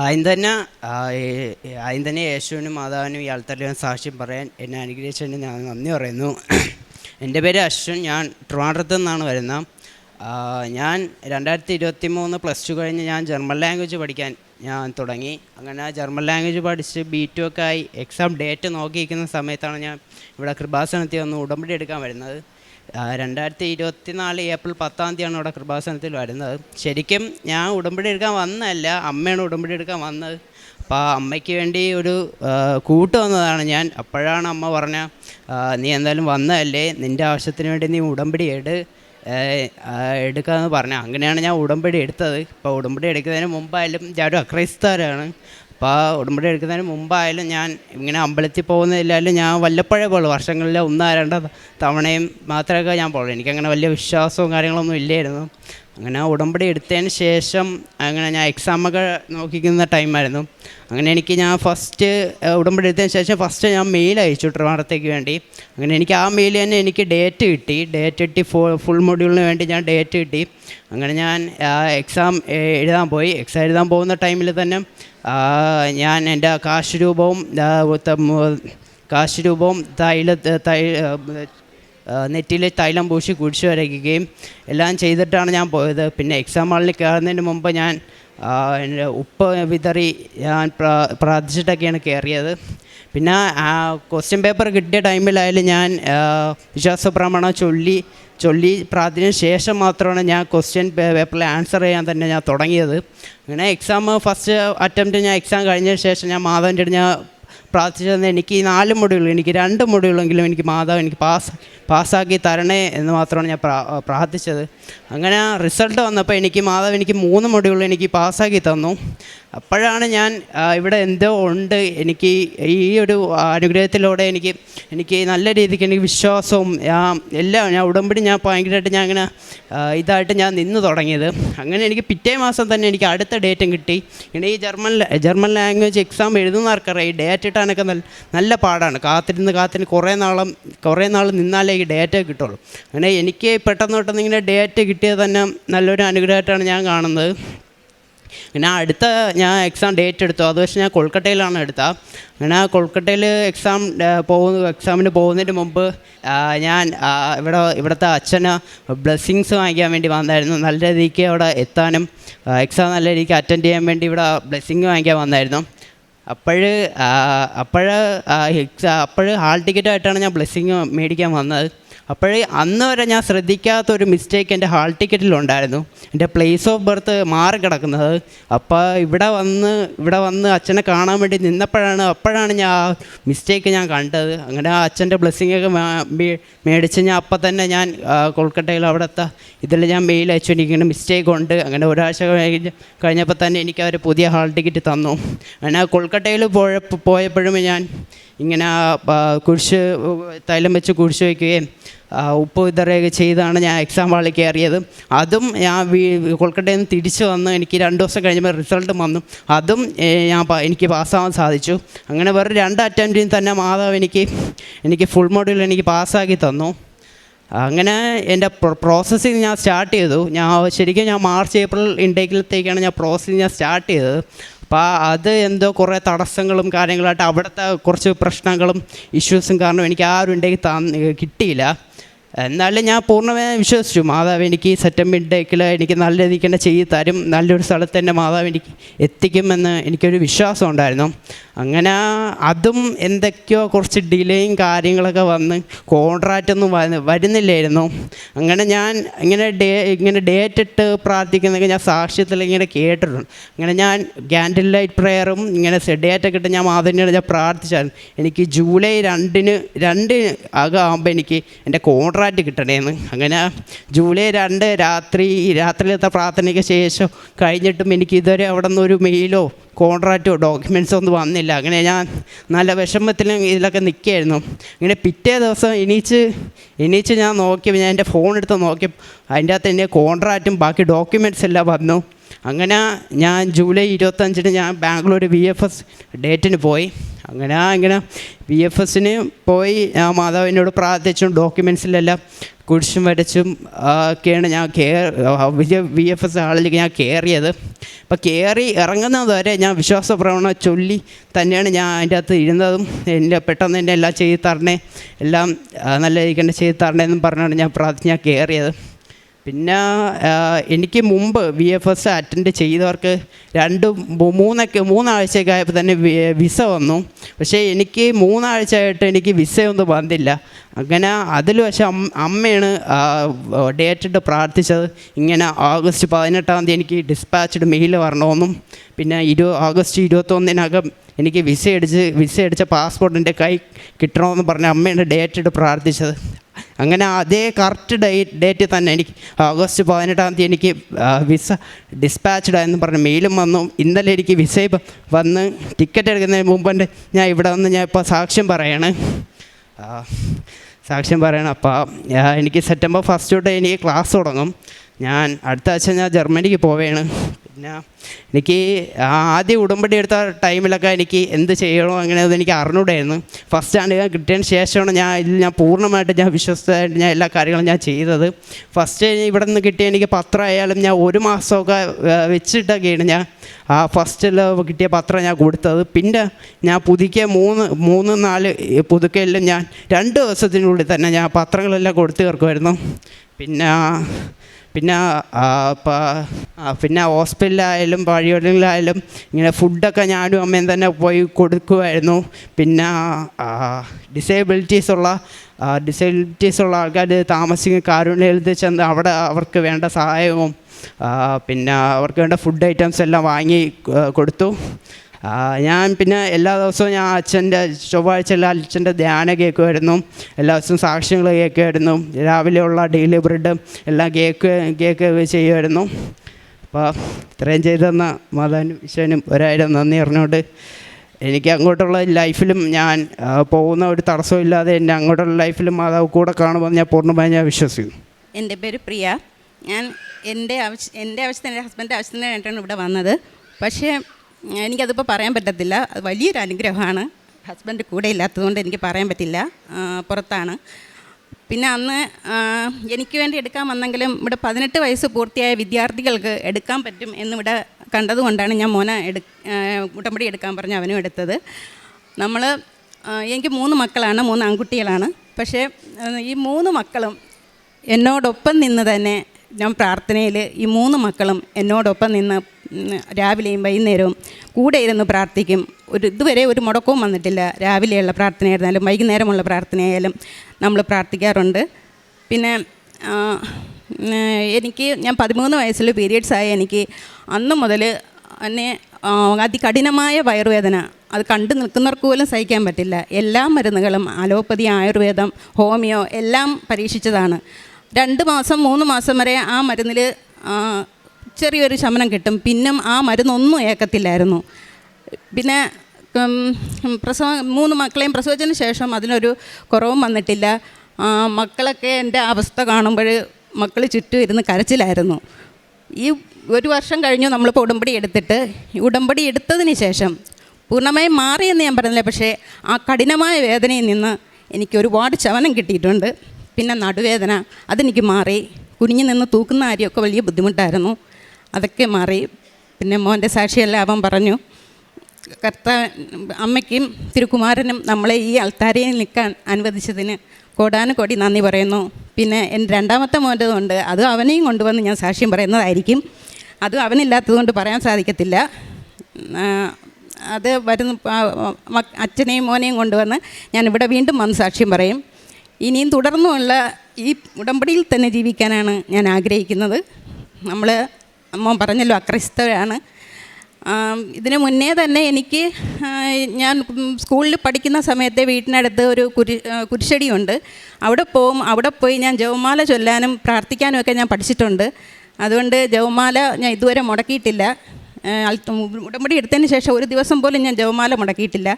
ആദ്യം തന്നെ ആദ്യം തന്നെ യേശുവിനും മാതാവിനും ഈ ആൾത്തരം സാക്ഷ്യം പറയാൻ എന്നെ അനുഗ്രഹിച്ചതിന് ഞാൻ നന്ദി പറയുന്നു. എന്റെ പേര് അശ്വിൻ ഞാൻ ട്രിവാൻഡ്രത്ത് നിന്നാണ് വരുന്നത് ഞാൻ രണ്ടായിരത്തി ഇരുപത്തി മൂന്ന് പ്ലസ് ടു കഴിഞ്ഞ് ഞാൻ ജർമ്മൻ ലാംഗ്വേജ് പഠിക്കാൻ ഞാൻ തുടങ്ങി. അങ്ങനെ ജർമ്മൻ ലാംഗ്വേജ് പഠിച്ച് ബി ടു ഒക്കെ ആയി എക്സാം ഡേറ്റ് നോക്കിയിരിക്കുന്ന സമയത്താണ് ഞാൻ ഇവിടെ കൃപാസനത്തിൽ ഒന്ന് ഉടമ്പടി എടുക്കാൻ വരുന്നത്. രണ്ടായിരത്തി ഇരുപത്തി നാല് ഏപ്രിൽ പത്താം തീയതിയാണ് ഇവിടെ കൃപാസനത്തിൽ വരുന്നത്. ശരിക്കും ഞാൻ ഉടമ്പടി എടുക്കാൻ വന്നതല്ല അമ്മയാണ് ഉടമ്പടി എടുക്കാൻ വന്നത്. അപ്പോൾ അമ്മയ്ക്ക് വേണ്ടി ഒരു കൂട്ട് വന്നതാണ് ഞാൻ. അപ്പോഴാണ് അമ്മ പറഞ്ഞ നീ എന്തായാലും വന്നതല്ലേ നിന്റെ ആവശ്യത്തിന് വേണ്ടി നീ ഉടമ്പടി എട് എടുക്കാമെന്ന് പറഞ്ഞു. അങ്ങനെയാണ് ഞാൻ ഉടമ്പടി എടുത്തത്. ഇപ്പോൾ ഉടമ്പടി എടുക്കുന്നതിന് മുമ്പായാലും ഞാനൊരു ഒരു അക്രൈസ്തവരാണ് അപ്പോൾ ആ ഉടമ്പടി എടുക്കുന്നതിന് മുമ്പായാലും ഞാൻ ഇങ്ങനെ അമ്പലത്തിൽ പോകുന്നതിലായാലും ഞാൻ വല്ലപ്പോഴേ പോകുള്ളൂ വർഷങ്ങളിൽ ഒന്നോ രണ്ടോ തവണയും മാത്രമേ ഞാൻ പോകുള്ളൂ എനിക്കങ്ങനെ വലിയ വിശ്വാസവും കാര്യങ്ങളൊന്നും ഇല്ലായിരുന്നു. അങ്ങനെ ഉടമ്പടി എടുത്തതിന് ശേഷം അങ്ങനെ ഞാൻ എക്സാമൊക്കെ നോക്കിക്കുന്ന ടൈമായിരുന്നു അങ്ങനെ എനിക്ക് ഞാൻ ഫസ്റ്റ് ഉടമ്പടി എടുത്തതിന് ശേഷം ഫസ്റ്റ് ഞാൻ മെയിൽ അയച്ചു ട്രിവാണത്തേക്ക് വേണ്ടി. അങ്ങനെ എനിക്ക് ആ മെയിൽ തന്നെ എനിക്ക് ഡേറ്റ് കിട്ടി. ഡേറ്റ് കിട്ടി ഫുൾ മൊഡ്യൂളിന് വേണ്ടി ഞാൻ ഡേറ്റ് കിട്ടി. അങ്ങനെ ഞാൻ എക്സാം എഴുതാൻ പോയി. എക്സാം എഴുതാൻ പോകുന്ന ടൈമിൽ തന്നെ ഞാൻ എന്റെ കാശ് രൂപവും കാശ് രൂപവും തൈല തൈ നെറ്റിയിൽ തൈലം പൂശി കുടിച്ചു വരയ്ക്കുകയും എല്ലാം ചെയ്തിട്ടാണ് ഞാൻ പോയത്. പിന്നെ എക്സാം ഹാളിൽ കയറുന്നതിന് മുമ്പ് ഞാൻ ഉപ്പ് വിതറി ഞാൻ പ്രാ- പ്രാർത്ഥിച്ചിട്ടൊക്കെയാണ് കയറിയത്. പിന്നെ ആ ക്വസ്റ്റ്യൻ പേപ്പർ കിട്ടിയ ടൈമിലായാലും ഞാൻ ആ, വിശ്വാസ പ്രമാണം ചൊല്ലി ചൊല്ലി പ്രാർത്ഥനയ്ക്ക് ശേഷം മാത്രമാണ് ഞാൻ ക്വസ്റ്റ്യൻ പേപ്പറിൽ ആൻസർ ചെയ്യാൻ തന്നെ ഞാൻ തുടങ്ങിയത്. അങ്ങനെ എക്സാം ഫസ്റ്റ് അറ്റംപ്റ്റ് ഞാൻ എക്സാം കഴിഞ്ഞ ശേഷം ഞാൻ മാധവന്റെ അടുത്ത് ഞാൻ പ്രാർത്ഥിച്ചത് എനിക്ക് ഈ നാല് മുടികളും എനിക്ക് രണ്ട് മൊഡ്യൂളെങ്കിലും എനിക്ക് മാതാവ് എനിക്ക് പാസ് പാസ്സാക്കി തരണേ എന്ന് മാത്രമാണ് ഞാൻ പ്രാ പ്രാർത്ഥിച്ചത്. അങ്ങനെ റിസൾട്ട് വന്നപ്പോൾ എനിക്ക് മാതാവ് എനിക്ക് മൂന്ന് മൊഡ്യൂൾ എനിക്ക് പാസ്സാക്കി തന്നു. അപ്പോഴാണ് ഞാൻ ഇവിടെ എന്തോ ഉണ്ട്. എനിക്ക് ഈ ഒരു അനുഗ്രഹത്തിലൂടെ എനിക്ക് എനിക്ക് നല്ല രീതിക്ക് എനിക്ക് വിശ്വാസവും എല്ലാം ഞാൻ ഉടമ്പടി ഞാൻ ഭയങ്കരമായിട്ട് ഞാൻ അങ്ങനെ ഇതായിട്ട് ഞാൻ നിന്ന് തുടങ്ങിയത്. അങ്ങനെ എനിക്ക് പിറ്റേ മാസം തന്നെ എനിക്ക് അടുത്ത ഡേറ്റും കിട്ടി. ഇങ്ങനെ ഈ ജർമ്മൻ ജർമ്മൻ ലാംഗ്വേജ് എക്സാം എഴുതുന്നവർക്കറിയാം ഈ ഡേറ്റ് ഇട്ടാനൊക്കെ നല്ല നല്ല പാടാണ്. കാത്തിരുന്ന് കാത്തിരുന്ന് കുറേ നാളും കുറേ നാൾ നിന്നാലേ ഈ ഡേറ്റ് കിട്ടുള്ളൂ. അങ്ങനെ എനിക്ക് പെട്ടെന്ന് പെട്ടെന്ന് ഇങ്ങനെ ഡേറ്റ് കിട്ടിയത് തന്നെ നല്ലൊരു അനുഗ്രഹമായിട്ടാണ് ഞാൻ കാണുന്നത്. പിന്നെ അടുത്ത ഞാൻ എക്സാം ഡേറ്റ് എടുത്തു. അത് പക്ഷേ ഞാൻ കൊൽക്കട്ടയിലാണ് എടുത്തത് അങ്ങനെ കൊൽക്കട്ടയിൽ എക്സാം പോകുന്ന എക്സാമിന് പോകുന്നതിന് മുമ്പ് ഞാൻ ഇവിടെ ഇവിടുത്തെ അച്ഛന് ബ്ലെസ്സിങ്സ് വാങ്ങിക്കാൻ വേണ്ടി വന്നായിരുന്നു. നല്ല രീതിക്ക് അവിടെ എത്താനും എക്സാം നല്ല രീതിക്ക് അറ്റൻഡ് ചെയ്യാൻ വേണ്ടി ഇവിടെ ബ്ലെസ്സിങ് വാങ്ങിക്കാൻ വന്നായിരുന്നു. അപ്പോഴ് അപ്പോഴ് എക്സാ അപ്പോൾ ഹാൾ ടിക്കറ്റായിട്ടാണ് ഞാൻ ബ്ലെസ്സിങ് മേടിക്കാൻ വന്നത്. അപ്പോഴേ അന്ന് വരെ ഞാൻ ശ്രദ്ധിക്കാത്ത ഒരു മിസ്റ്റേക്ക് എന്റെ ഹാൾ ടിക്കറ്റിലുണ്ടായിരുന്നു എന്റെ പ്ലേസ് ഓഫ് ബർത്ത് മാറി കിടക്കുന്നത്. അപ്പോൾ ഇവിടെ വന്ന് ഇവിടെ വന്ന് അച്ഛനെ കാണാൻ വേണ്ടി നിന്നപ്പോഴാണ് അപ്പോഴാണ് ഞാൻ ആ മിസ്റ്റേക്ക് ഞാൻ കണ്ടത്. അങ്ങനെ ആ അച്ഛന്റെ ബ്ലെസ്സിങ് ഒക്കെ മാ- മേടിച്ച് ഞാൻ അപ്പം തന്നെ ഞാൻ കൊൽക്കട്ടയിൽ അവിടുത്തെ ഇതിൽ ഞാൻ മെയിൽ അയച്ചു. എനിക്കിങ്ങനെ മിസ്റ്റേക്ക് ഉണ്ട്. അങ്ങനെ ഒരാഴ്ച കഴിഞ്ഞ് കഴിഞ്ഞപ്പോൾ തന്നെ എനിക്ക് അവർ പുതിയ ഹാൾ ടിക്കറ്റ് തന്നു. അങ്ങനെ കൊൽക്കട്ടയിൽ പോയ പോയപ്പോഴും ഞാൻ ഇങ്ങനെ കുരിശ് തൈലം വെച്ച് കുരിശ് വയ്ക്കുകയും ഉപ്പ് വിതറുകയൊക്കെ ചെയ്താണ് ഞാൻ എക്സാം ഹാളിൽ കയറിയത്. അതും ഞാൻ വീ- കൊൽക്കട്ടയിൽ നിന്ന് തിരിച്ച് വന്ന് എനിക്ക് രണ്ട് ദിവസം കഴിഞ്ഞപ്പോൾ റിസൾട്ട് വന്നു. അതും ഞാൻ എനിക്ക് പാസ്സാവാൻ സാധിച്ചു. അങ്ങനെ വേറെ രണ്ട് അറ്റംപ്റ്റിൽ തന്നെ മാതാവ് എനിക്ക് എനിക്ക് ഫുൾ മോഡ്യൂൾ എനിക്ക് പാസ്സാക്കി തന്നു. അങ്ങനെ എന്റെ പ്രോസസ്സിങ് ഞാൻ സ്റ്റാർട്ട് ചെയ്തു. ഞാൻ ശരിക്കും ഞാൻ മാർച്ച് ഏപ്രിൽ ഇൻടേക്കിലത്തേക്കാണ് ഞാൻ പ്രോസസ്സിങ് ഞാൻ സ്റ്റാർട്ട് ചെയ്തത്. അപ്പോൾ അത് എന്തോ കുറേ തടസ്സങ്ങളും കാര്യങ്ങളായിട്ട് അവിടുത്തെ കുറച്ച് പ്രശ്നങ്ങളും ഇഷ്യൂസും കാരണം എനിക്ക് ആ ഒരു ഇൻടേക്ക് കിട്ടിയില്ല. എന്നാലും ഞാൻ പൂർണമായും വിശ്വസിച്ചു. മാതാവ് എനിക്ക് സെപ്റ്റംബർ ഇൻടേക്കിൽ എനിക്ക് നല്ല രീതിക്ക് തന്നെ ചെയ്ത് തരും. നല്ലൊരു സ്ഥലത്ത് തന്നെ മാതാവ് എനിക്ക് എത്തിക്കുമെന്ന് എനിക്കൊരു വിശ്വാസം ഉണ്ടായിരുന്നു. അങ്ങനെ അതും എന്തൊക്കെയോ കുറച്ച് ഡിലേയും കാര്യങ്ങളൊക്കെ വന്ന് കോൺട്രാക്റ്റൊന്നും വരുന്നില്ലായിരുന്നു. അങ്ങനെ ഞാൻ ഇങ്ങനെ ഡേ ഇങ്ങനെ ഡേറ്റ് ഇട്ട് പ്രാർത്ഥിക്കുന്നതൊക്കെ ഞാൻ സാക്ഷ്യത്തിൽ ഇങ്ങനെ കേട്ടിട്ടുണ്ട്. അങ്ങനെ ഞാൻ ക്യാൻഡിൽ ലൈറ്റ് പ്രെയറും ഇങ്ങനെ ഡേറ്റ് ഒക്കെ ഇട്ട് ഞാൻ മാതാവിനോട് ഞാൻ പ്രാർത്ഥിച്ചായിരുന്നു. എനിക്ക് ജൂലൈ രണ്ടിന് രണ്ട് ആകുമ്പോൾ എനിക്ക് എന്റെ കോൺട്രാക്റ്റ് കിട്ടണേന്ന്. അങ്ങനെ ജൂലൈ രണ്ട് രാത്രി രാത്രിയിലത്തെ പ്രാർത്ഥനയ്ക്ക് ശേഷം കഴിഞ്ഞിട്ടും എനിക്ക് ഇതുവരെ അവിടെ നിന്ന് ഒരു മെയിലോ കോൺട്രാക്റ്റോ ഡോക്യുമെന്റ്സോ ഒന്നും വന്നില്ല. അങ്ങനെ ഞാൻ നല്ല വിഷമത്തിലും ഇതിലൊക്കെ നിൽക്കുകയായിരുന്നു. അങ്ങനെ പിറ്റേ ദിവസം എണീച്ച് എണീച്ച് ഞാൻ നോക്കിയപ്പോൾ ഞാൻ എന്റെ ഫോൺ എടുത്ത് നോക്കി അതിന്റെ അകത്ത് എന്റെ കോൺട്രാക്റ്റും ബാക്കി ഡോക്യുമെന്റ്സ് എല്ലാം വന്നു. അങ്ങനെ ഞാൻ ജൂലൈ ഇരുപത്തഞ്ചിന് ഞാൻ ബാംഗ്ലൂർ വി എഫ് എസ് ഡേറ്റിന് പോയി. അങ്ങനെ ഇങ്ങനെ. വി എഫ് എസിന് പോയി ഞാൻ മാതാവിനോട് പ്രാർത്ഥിച്ചും ഡോക്യുമെൻസിലെല്ലാം കുഴിച്ചും വരച്ചും ഒക്കെയാണ് ഞാൻ കെയർ വലിയ വി എഫ് എസ് ഹാളിലേക്ക് ഞാൻ കയറിയത്. അപ്പോൾ കയറി ഇറങ്ങുന്നത് വരെ ഞാൻ വിശ്വാസ പ്രവണ ചൊല്ലി തന്നെയാണ് ഞാൻ അതിന്റെ അകത്ത് ഇരുന്നതും. എന്റെ പെട്ടെന്ന് തന്നെ എല്ലാം ചെയ്ത് തരണേ എല്ലാം നല്ല രീതിക്ക് തന്നെ ചെയ്ത് തരണേ എന്നും പറഞ്ഞാണ് ഞാൻ പ്രാർത്ഥിച്ച് ഞാൻ കയറിയത്. പിന്നെ എനിക്ക് മുമ്പ് വി എഫ് എസ് അറ്റൻഡ് ചെയ്തവർക്ക് രണ്ട് മൂന്നൊക്കെ മൂന്നാഴ്ചയൊക്കെ ആയപ്പോൾ തന്നെ വിസ വന്നു. പക്ഷേ എനിക്ക് മൂന്നാഴ്ചയായിട്ട് എനിക്ക് വിസയൊന്നും വന്നില്ല. അങ്ങനെ അതിൽ പക്ഷേ അമ്മ അമ്മയാണ് ഡേറ്റിട്ട് പ്രാർത്ഥിച്ചത്. ഇങ്ങനെ ഓഗസ്റ്റ് പതിനെട്ടാം തീയതി എനിക്ക് ഡിസ്പാച്ച്ഡ് മെയിൽ വരണമെന്നും പിന്നെ ഇരു ഓഗസ്റ്റ് ഇരുപത്തൊന്നിനകം എനിക്ക് വിസ അടിച്ച് വിസ അടിച്ച പാസ്പോർട്ടിന്റെ കൈ കിട്ടണമെന്ന് പറഞ്ഞ് അമ്മയാണ് ഡേറ്റിട്ട് പ്രാർത്ഥിച്ചത്. അങ്ങനെ അതേ കറക്റ്റ് ഡേ ഡേറ്റ് തന്നെ എനിക്ക് ഓഗസ്റ്റ് പതിനെട്ടാം തീയതി എനിക്ക് വിസ ഡിസ്പാച്ച്ഡ് എന്ന് പറഞ്ഞ്. മെയിലും വന്നു. ഇന്നലെ എനിക്ക് വിസ വന്ന് ടിക്കറ്റ് എടുക്കുന്നതിന് മുമ്പ് ഞാൻ ഇവിടെ വന്ന് ഞാൻ ഇപ്പോൾ സാക്ഷ്യം പറയാണ്. സാക്ഷ്യം പറയണം. അപ്പോൾ എനിക്ക് സെപ്റ്റംബർ ഫസ്റ്റ് തൊട്ട് എനിക്ക് ക്ലാസ് തുടങ്ങും. ഞാൻ അടുത്ത ആഴ്ച ഞാൻ ജർമ്മനിക്ക് പോവുകയാണ് പിന്നെ എനിക്ക് ആദ്യം ഉടമ്പടി എടുത്ത ടൈമിലൊക്കെ എനിക്ക് എന്ത് ചെയ്യണോ അങ്ങനെ എനിക്ക് അറിഞ്ഞൂടായിരുന്നു. ഫസ്റ്റ് സ്റ്റാൻഡ് ഞാൻ കിട്ടിയതിന് ശേഷമാണ് ഞാൻ ഇതിൽ ഞാൻ പൂർണമായിട്ട് ഞാൻ വിശ്വസ്തമായിട്ട് ഞാൻ എല്ലാ കാര്യങ്ങളും ഞാൻ ചെയ്തത്. ഫസ്റ്റ് ഇവിടെ നിന്ന് കിട്ടിയ എനിക്ക് പത്രം ആയാലും ഞാൻ ഒരു മാസമൊക്കെ വെച്ചിട്ടൊക്കെയാണ് ഞാൻ ആ ഫസ്റ്റിൽ കിട്ടിയ പത്രം ഞാൻ കൊടുത്തത്. പിന്നെ ഞാൻ പുതുക്കിയ മൂന്ന് മൂന്ന് നാല് പുതുക്കയിലും ഞാൻ രണ്ട് ദിവസത്തിനുള്ളിൽ തന്നെ ഞാൻ പത്രങ്ങളെല്ലാം കൊടുത്തു തീർക്കുമായിരുന്നു. പിന്നെ പിന്നെ പിന്നെ ഹോസ്പിറ്റലിലായാലും വഴികളിലായാലും ഇങ്ങനെ ഫുഡൊക്കെ ഞാനും അമ്മയും തന്നെ പോയി കൊടുക്കുമായിരുന്നു പിന്നെ ഡിസേബിലിറ്റീസ് ഉള്ള ഡിസേബിലിറ്റീസ് ഉള്ള ആൾക്കാർ താമസിക്കുന്ന കാരുണ്യത്തിൽ ചെന്ന് അവിടെ അവർക്ക് വേണ്ട സഹായവും പിന്നെ അവർക്ക് വേണ്ട ഫുഡ് ഐറ്റംസ് എല്ലാം വാങ്ങി കൊടുത്തു. ഞാൻ പിന്നെ എല്ലാ ദിവസവും ഞാൻ അച്ഛന്റെ ചൊവ്വാഴ്ച എല്ലാ അച്ഛന്റെ ധ്യാനം കേൾക്കുമായിരുന്നു. എല്ലാ ദിവസവും സാക്ഷ്യങ്ങൾ കേൾക്കുമായിരുന്നു. രാവിലെയുള്ള ഡെയിലി ബ്രെഡ് എല്ലാം കേക്ക് കേക്ക് ചെയ്യുമായിരുന്നു. അപ്പോൾ ഇത്രയും ചെയ്തെന്ന മാതാവിനും ഈശോനും ഒരായിരം നന്ദി പറഞ്ഞുകൊണ്ട് എനിക്ക് അങ്ങോട്ടുള്ള ലൈഫിലും ഞാൻ പോകുന്ന ഒരു തടസ്സവും ഇല്ലാതെ എന്റെ അങ്ങോട്ടുള്ള ലൈഫിലും മാതാവ് കൂടെ കാണുമെന്ന് ഞാൻ പൂർണമായി ഞാൻ വിശ്വസിക്കുന്നു. എന്റെ പേര് പ്രിയ. ഞാൻ എന്റെ ആവശ്യം എന്റെ ആവശ്യത്തിന് എന്റെ ഹസ്ബൻഡിന്റെ ആവശ്യത്തിന് വേണ്ടിയിട്ടാണ് ഇവിടെ വന്നത്. പക്ഷേ എനിക്കതിപ്പോൾ പറയാൻ പറ്റത്തില്ല. അത് വലിയൊരു അനുഗ്രഹമാണ്. ഹസ്ബൻഡ് കൂടെ ഇല്ലാത്തതുകൊണ്ട് എനിക്ക് പറയാൻ പറ്റില്ല. പുറത്താണ്. പിന്നെ അന്ന് എനിക്ക് വേണ്ടി എടുക്കാൻ വന്നെങ്കിലും ഇവിടെ പതിനെട്ട് വയസ്സ് പൂർത്തിയായ വിദ്യാർത്ഥികൾക്ക് എടുക്കാൻ പറ്റും എന്നിവിടെ കണ്ടതുകൊണ്ടാണ് ഞാൻ മോനെ എടു ഉടമ്പടി എടുക്കാൻ പറഞ്ഞ് അവനും എടുത്തത്. നമ്മൾ എനിക്ക് മൂന്ന് മക്കളാണ് മൂന്ന് ആൺകുട്ടികളാണ്. പക്ഷേ ഈ മൂന്ന് മക്കളും എന്നോടൊപ്പം നിന്ന് തന്നെ ഞാൻ പ്രാർത്ഥനയിൽ ഈ മൂന്ന് മക്കളും എന്നോടൊപ്പം നിന്ന് രാവിലെയും വൈകുന്നേരവും കൂടെ ഇരുന്ന് പ്രാർത്ഥിക്കും. ഒരു ഇതുവരെ ഒരു മുടക്കവും വന്നിട്ടില്ല. രാവിലെയുള്ള പ്രാർത്ഥനയായിരുന്നാലും വൈകുന്നേരമുള്ള പ്രാർത്ഥനയായാലും നമ്മൾ പ്രാർത്ഥിക്കാറുണ്ട്. പിന്നെ എനിക്ക് ഞാൻ പതിമൂന്ന് വയസ്സിൽ പീരീഡ്സ് ആയ എനിക്ക് അന്ന് മുതൽ എന്നെ അതികഠിനമായ വയറുവേദന അത് കണ്ടു നിൽക്കുന്നവർക്ക് പോലും സഹിക്കാൻ പറ്റില്ല. എല്ലാ മരുന്നുകളും അലോപ്പതി ആയുർവേദം ഹോമിയോ എല്ലാം പരീക്ഷിച്ചതാണ്. രണ്ട് മാസം മൂന്ന് മാസം വരെ ആ മരുന്നിൽ ചെറിയൊരു ശമനം കിട്ടും. പിന്നെ ആ മരുന്നൊന്നും ഏക്കത്തില്ലായിരുന്നു. പിന്നെ പ്രസവ മൂന്ന് മക്കളെയും പ്രസവിച്ചതിന് ശേഷം അതിനൊരു കുറവും വന്നിട്ടില്ല. മക്കളൊക്കെ എന്റെ അവസ്ഥ കാണുമ്പോൾ മക്കൾ ചുറ്റും ഇരുന്ന് കരച്ചിലായിരുന്നു. ഈ ഒരു വർഷം കഴിഞ്ഞു നമ്മളിപ്പോൾ ഉടമ്പടി എടുത്തിട്ട്. ഉടമ്പടി എടുത്തതിന് ശേഷം പൂർണമായും മാറിയെന്ന് ഞാൻ പറഞ്ഞില്ല പക്ഷേ ആ കഠിനമായ വേദനയിൽ നിന്ന് എനിക്ക് ഒരുപാട് ശമനം കിട്ടിയിട്ടുണ്ട്. പിന്നെ നടുവേദന അതെനിക്ക് മാറി. കുനിഞ്ഞു നിന്ന് തൂക്കുന്ന കാര്യമൊക്കെ വലിയ ബുദ്ധിമുട്ടായിരുന്നു. അതൊക്കെ മാറി. പിന്നെ മോന്റെ സാക്ഷിയെല്ലാം അവൻ പറഞ്ഞു കർത്ത അമ്മയ്ക്കും തിരുകുമാരനും നമ്മളെ ഈ അൾത്താരയിൽ നിൽക്കാൻ അനുവദിച്ചതിന് കോടാനുകോടി നന്ദി പറയുന്നു. പിന്നെ എന്റെ രണ്ടാമത്തെ മോന്റെ ഉണ്ട് അത് അവനെയും കൊണ്ടുവന്ന് ഞാൻ സാക്ഷ്യം പറയുന്നതായിരിക്കും. അതും അവനില്ലാത്തതുകൊണ്ട് പറയാൻ സാധിക്കത്തില്ല. അത് വരുന്ന അച്ഛനെയും മോനെയും കൊണ്ടുവന്ന് ഞാൻ ഇവിടെ വീണ്ടും വന്ന് സാക്ഷ്യം പറയും. ഇനിയും തുടർന്നുമുള്ള ഈ ഉടമ്പടിയിൽ തന്നെ ജീവിക്കാനാണ് ഞാൻ ആഗ്രഹിക്കുന്നത്. നമ്മൾ അമ്മ പറഞ്ഞല്ലോ അക്രൈസ്തവരാണ് ഇതിനു മുന്നേ തന്നെ എനിക്ക് ഞാൻ സ്കൂളിൽ പഠിക്കുന്ന സമയത്തെ വീട്ടിനടുത്ത് ഒരു കുരി കുരിശടിയുണ്ട്. അവിടെ പോകും അവിടെ പോയി ഞാൻ ജവമാല ചൊല്ലാനും പ്രാർത്ഥിക്കാനും ഒക്കെ ഞാൻ പഠിച്ചിട്ടുണ്ട്. അതുകൊണ്ട് ജവമാല ഞാൻ ഇതുവരെ മുടക്കിയിട്ടില്ല. ഉടമ്പടി എടുത്തതിന് ശേഷം ഒരു ദിവസം പോലും ഞാൻ ജവമാല മുടക്കിയിട്ടില്ല.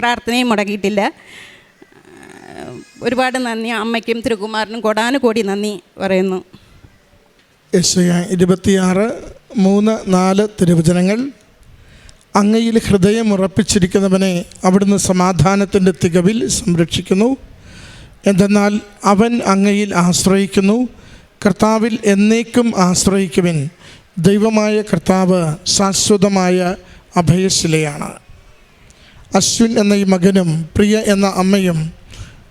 പ്രാർത്ഥനയും മുടക്കിയിട്ടില്ല. ഒരുപാട് നന്ദി. അമ്മയ്ക്കും തിരുകുമാരനും കൊടാനുകോടി നന്ദി പറയുന്നു. യശയ ഇരുപത്തിയാറ് മൂന്ന് നാല് തിരുവചനങ്ങൾ. അങ്ങയിൽ ഹൃദയം ഉറപ്പിച്ചിരിക്കുന്നവനെ അവിടുന്ന് സമാധാനത്തിന്റെ തികവിൽ സംരക്ഷിക്കുന്നു. എന്തെന്നാൽ അവൻ അങ്ങയിൽ ആശ്രയിക്കുന്നു. കർത്താവിൽ എന്നേക്കും ആശ്രയിക്കുവിൻ. ദൈവമായ കർത്താവ് ശാശ്വതമായ അഭയശിലയാണ്. അശ്വിൻ എന്ന ഈ മകനും പ്രിയ എന്ന അമ്മയും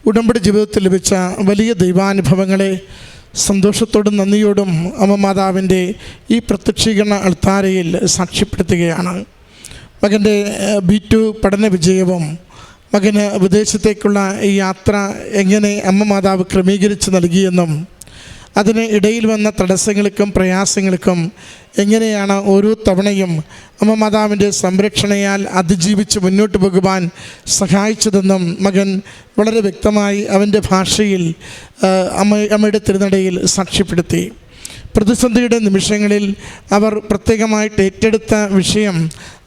ഉടമ്പടി ജീവിതത്തിൽ ലഭിച്ച വലിയ ദൈവാനുഭവങ്ങളെ സന്തോഷത്തോടും നന്ദിയോടും അമ്മ മാതാവിന്റെ ഈ പ്രത്യക്ഷീകരണ അൾത്താരയിൽ സാക്ഷ്യപ്പെടുത്തുകയാണ്. മകന്റെ ബി ടു പഠന വിജയവും മകന് വിദേശത്തേക്കുള്ള ഈ യാത്ര എങ്ങനെ അമ്മ മാതാവ് ക്രമീകരിച്ച് നൽകിയെന്നും അതിന് ഇടയിൽ വന്ന തടസ്സങ്ങൾക്കും പ്രയാസങ്ങൾക്കും എങ്ങനെയാണ് ഓരോ തവണയും അമ്മ മാതാവിന്റെ സംരക്ഷണയാൽ അതിജീവിച്ച് മുന്നോട്ട് പോകുവാൻ സഹായിച്ചതെന്നും മകൻ വളരെ വ്യക്തമായി അവന്റെ ഭാഷയിൽ അമ്മ അമ്മയുടെ തിരുനടയിൽ സാക്ഷ്യപ്പെടുത്തി. പ്രതിസന്ധിയുടെ നിമിഷങ്ങളിൽ അവർ പ്രത്യേകമായിട്ട് ഏറ്റെടുത്ത വിഷയം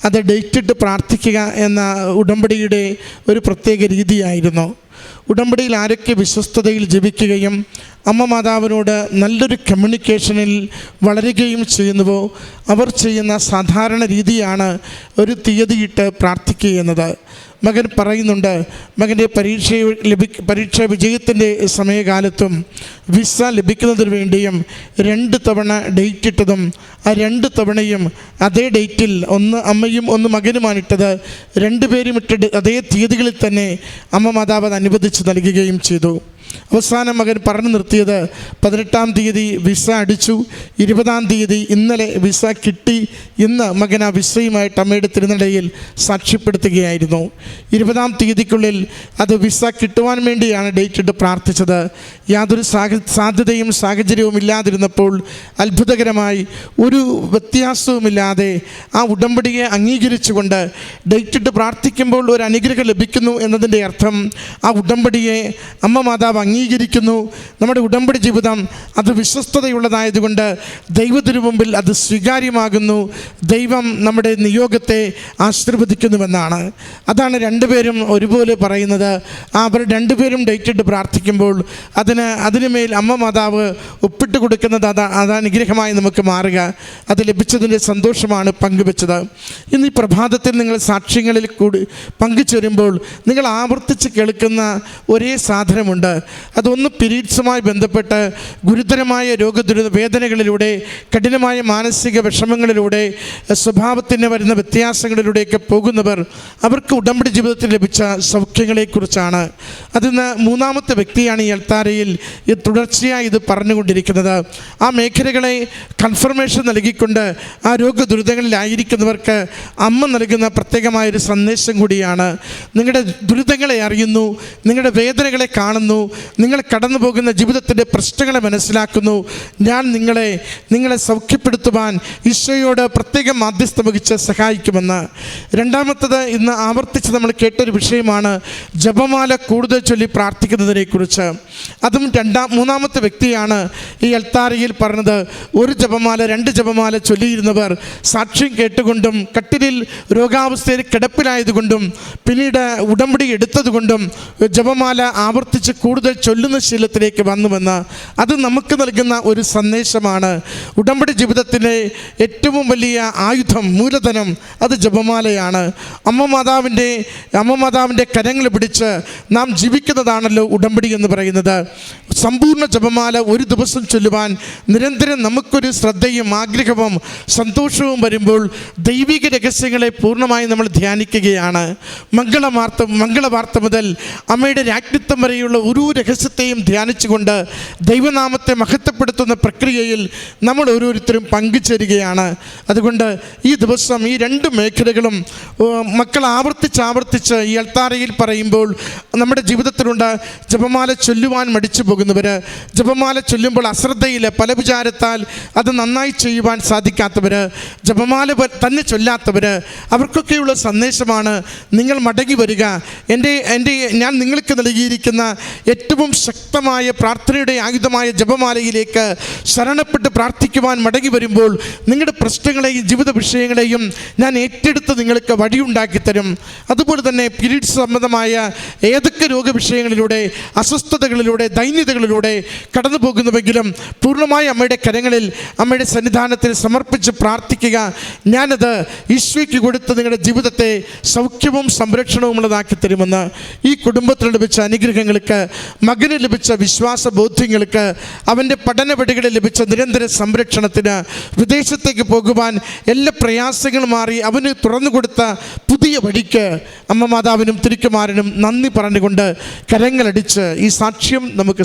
അത് ഡേറ്റിട്ട് പ്രാർത്ഥിക്കുക എന്ന ഉടമ്പടിയുടെ ഒരു പ്രത്യേക രീതിയായിരുന്നു. ഉടമ്പടിയിൽ ആരൊക്കെ വിശ്വസ്തതയിൽ ജപിക്കുകയും അമ്മ മാതാവിനോട് നല്ലൊരു കമ്മ്യൂണിക്കേഷനിൽ വളരുകയും ചെയ്യുന്നുവോ അവർ ചെയ്യുന്ന സാധാരണ രീതിയാണ് ഒരു തീയതിയിട്ട് പ്രാർത്ഥിക്കുക എന്നത്. മകൻ പറയുന്നുണ്ട് മകന്റെ പരീക്ഷ ലഭി പരീക്ഷ വിജയത്തിന്റെ സമയകാലത്തും വിസ ലഭിക്കുന്നതിന് വേണ്ടിയും രണ്ട് തവണ ഡേറ്റ് ഇട്ടതും ആ രണ്ട് തവണയും അതേ ഡേറ്റിൽ ഒന്ന് അമ്മയും ഒന്ന് മകനുമാണ് ഇട്ടത്. രണ്ടുപേരും ഇട്ട അതേ തീയതികളിൽ തന്നെ അമ്മ മാതാവ് അനുവദിച്ച് നൽകുകയും ചെയ്തു. അവസാനം മകൻ പറഞ്ഞു നിർത്തിയത് പതിനെട്ടാം തീയതി വിസ അടിച്ചു. ഇരുപതാം തീയതി ഇന്നലെ വിസ കിട്ടി ഇന്ന് മകൻ ആ വിസയുമായിട്ട് അമ്മയുടെ തിരുനടയിൽ സാക്ഷ്യപ്പെടുത്തുകയായിരുന്നു. ഇരുപതാം തീയതിക്കുള്ളിൽ അത് വിസ കിട്ടുവാൻ വേണ്ടിയാണ് ഡേറ്റ് ഇട്ട് പ്രാർത്ഥിച്ചത്. യാതൊരു സാധ്യതയും സാഹചര്യവും ഇല്ലാതിരുന്നപ്പോൾ അത്ഭുതകരമായി ഒരു വ്യത്യാസവുമില്ലാതെ ആ ഉടമ്പടിയെ അംഗീകരിച്ചുകൊണ്ട് ഡേറ്റ് ഇട്ട് പ്രാർത്ഥിക്കുമ്പോൾ ഒരു അനുഗ്രഹം ലഭിക്കുന്നു എന്നതിന്റെ അർത്ഥം ആ ഉടമ്പടിയെ അമ്മ മാതാവ് അംഗീകരിക്കുന്നു. നമ്മുടെ ഉടമ്പടി ജീവിതം അത് വിശ്വസ്തതയുള്ളതായതുകൊണ്ട് ദൈവത്തിനു മുമ്പിൽ അത് സ്വീകാര്യമാകുന്നു. ദൈവം നമ്മുടെ നിയോഗത്തെ ആശീർവദിക്കുന്നുവെന്നാണ്. അതാണ് രണ്ടുപേരും ഒരുപോലെ പറയുന്നത്. അവർ രണ്ടുപേരും ഡേറ്റിട്ട് പ്രാർത്ഥിക്കുമ്പോൾ അതിന് അതിനുമേൽ അമ്മ മാതാവ് ഒപ്പിട്ട് കൊടുക്കുന്നത് അതാ അത് അനുഗ്രഹമായി നമുക്ക് മാറുക. അത് ലഭിച്ചതിന്റെ സന്തോഷമാണ് പങ്കുവെച്ചത്. ഇന്ന് ഈ പ്രഭാതത്തിൽ നിങ്ങൾ സാക്ഷ്യങ്ങളിൽ കൂടി പങ്കുചേരുമ്പോൾ നിങ്ങൾ ആവർത്തിച്ച് കേൾക്കുന്ന ഒരേ സാധനമുണ്ട്. അതൊന്ന് പിരീഡ്സുമായി ബന്ധപ്പെട്ട് ഗുരുതരമായ രോഗദുരിത വേദനകളിലൂടെ കഠിനമായ മാനസിക വിഷമങ്ങളിലൂടെ സ്വഭാവത്തിന് വരുന്ന വ്യത്യാസങ്ങളിലൂടെയൊക്കെ പോകുന്നവർ അവർക്ക് ഉടമ്പടി ജീവിതത്തിൽ ലഭിച്ച സൗഖ്യങ്ങളെക്കുറിച്ചാണ്. അതിന്ന് മൂന്നാമത്തെ വ്യക്തിയാണ് ഈ അൽത്താരയിൽ തുടർച്ചയായി ഇത് പറഞ്ഞുകൊണ്ടിരിക്കുന്നത്. ആ മേഖലകളെ കൺഫർമേഷൻ നൽകിക്കൊണ്ട് ആ രോഗദുരിതങ്ങളിലായിരിക്കുന്നവർക്ക് അമ്മ നൽകുന്ന പ്രത്യേകമായൊരു സന്ദേശം കൂടിയാണ്. നിങ്ങളുടെ ദുരിതങ്ങളെ അറിയുന്നു നിങ്ങളുടെ വേദനകളെ കാണുന്നു നിങ്ങൾ കടന്നു പോകുന്ന ജീവിതത്തിന്റെ പ്രശ്നങ്ങളെ മനസ്സിലാക്കുന്നു. ഞാൻ നിങ്ങളെ നിങ്ങളെ സൗഖ്യപ്പെടുത്തുവാൻ ഈശോയോട് പ്രത്യേകം മാധ്യസ്ഥം വഹിച്ച് സഹായിക്കുമെന്ന്. രണ്ടാമത്തത് ഇന്ന് ആവർത്തിച്ച് നമ്മൾ കേട്ടൊരു വിഷയമാണ് ജപമാല കൂടുതൽ ചൊല്ലി പ്രാർത്ഥിക്കുന്നതിനെക്കുറിച്ച്. അതും രണ്ടാം മൂന്നാമത്തെ വ്യക്തിയാണ് ഈ അൽത്താരയിൽ പറഞ്ഞത് ഒരു ജപമാല രണ്ട് ജപമാല ചൊല്ലിയിരുന്നവർ സാക്ഷ്യം കേട്ടുകൊണ്ടും കട്ടിലിൽ രോഗാവസ്ഥയിൽ കിടപ്പിലായതുകൊണ്ടും പിന്നീട് ഉടമ്പടി എടുത്തതുകൊണ്ടും ജപമാല ആവർത്തിച്ച് കൂടുതൽ ചൊല്ലുന്ന ശീലത്തിലേക്ക് വന്നുവെന്ന് അത് നമുക്ക് നൽകുന്ന ഒരു സന്ദേശമാണ്. ഉടമ്പടി ജീവിതത്തിലെ ഏറ്റവും വലിയ ആയുധം മൂലധനം അത് ജപമാലയാണ്. അമ്മ മാതാവിന്റെ അമ്മ മാതാവിന്റെ കരങ്ങൾ പിടിച്ച് നാം ജീവിക്കുന്നതാണല്ലോ ഉടമ്പടി എന്ന് പറയുന്നത്. സമ്പൂർണ ജപമാല ഒരു ദിവസം ചൊല്ലുവാൻ നിരന്തരം നമുക്കൊരു ശ്രദ്ധയും ആഗ്രഹവും സന്തോഷവും വരുമ്പോൾ ദൈവിക രഹസ്യങ്ങളെ പൂർണമായി നമ്മൾ ധ്യാനിക്കുകയാണ്. മംഗളവാർത്ത മംഗളവാർത്ത മുതൽ അമ്മയുടെ രാജ്ഞിത്വം വരെയുള്ള ഒരു രഹസ്യത്തെയും ധ്യാനിച്ചുകൊണ്ട് ദൈവനാമത്തെ മഹത്വപ്പെടുത്തുന്ന പ്രക്രിയയിൽ നമ്മൾ ഓരോരുത്തരും പങ്കുചേരുകയാണ്. അതുകൊണ്ട് ഈ ദിവസം ഈ രണ്ട് മേഖലകളും മക്കൾ ആവർത്തിച്ച് ആവർത്തിച്ച് ഈ അൾത്താരയിൽ പറയുമ്പോൾ നമ്മുടെ ജീവിതത്തിലുണ്ട് ജപമാല ചൊല്ലുവാൻ മടിച്ചു പോകുന്നവർ ജപമാല ചൊല്ലുമ്പോൾ അശ്രദ്ധയിൽ പല വിചാരത്താൽ അത് നന്നായി ചെയ്യുവാൻ സാധിക്കാത്തവർ ജപമാല തന്നെ ചൊല്ലാത്തവർ അവർക്കൊക്കെയുള്ള സന്ദേശമാണ് നിങ്ങൾ മടങ്ങി വരിക. എന്റെ എന്റെ ഞാൻ നിങ്ങൾക്ക് നൽകിയിരിക്കുന്ന ഏറ്റവും ശക്തമായ പ്രാർത്ഥനയുടെ ആയുധമായ ജപമാലയിലേക്ക് ശരണപ്പെട്ട് പ്രാർത്ഥിക്കുവാൻ മടങ്ങി വരുമ്പോൾ നിങ്ങളുടെ പ്രശ്നങ്ങളെയും ജീവിത വിഷയങ്ങളെയും ഞാൻ ഏറ്റെടുത്ത് നിങ്ങൾക്ക് വഴിയുണ്ടാക്കി തരും. അതുപോലെ തന്നെ പീരീഡ്സ് സംബന്ധമായ ഏതൊക്കെ രോഗവിഷയങ്ങളിലൂടെ അസ്വസ്ഥതകളിലൂടെ ദൈന്യതകൾ പ്രതിസന്ധികളിലൂടെ കടന്നു പോകുന്നുവെങ്കിലും പൂർണമായി അമ്മയുടെ കരങ്ങളിൽ അമ്മയുടെ സന്നിധാനത്തിൽ സമർപ്പിച്ച് പ്രാർത്ഥിക്കുക. ഞാനത് ഈശോയ്ക്ക് കൊടുത്ത് നിങ്ങളുടെ ജീവിതത്തെ സൗഖ്യവും സംരക്ഷണവും സംരക്ഷണവുമുള്ളതാക്കി തരുമെന്ന് ഈ കുടുംബത്തിൽ ലഭിച്ച അനുഗ്രഹങ്ങൾക്ക് മകന് ലഭിച്ച വിശ്വാസ ബോധ്യങ്ങൾക്ക് അവന്റെ പഠനപടികളിൽ ലഭിച്ച നിരന്തര സംരക്ഷണത്തിന് വിദേശത്തേക്ക് പോകുവാൻ എല്ലാ പ്രയാസങ്ങളും മാറി അവന് തുറന്നു കൊടുത്ത പുതിയ വഴിക്ക് അമ്മ മാതാവിനും തിരുക്കുമാരനും നന്ദി പറഞ്ഞുകൊണ്ട് കരങ്ങളടിച്ച് ഈ സാക്ഷ്യം നമുക്ക്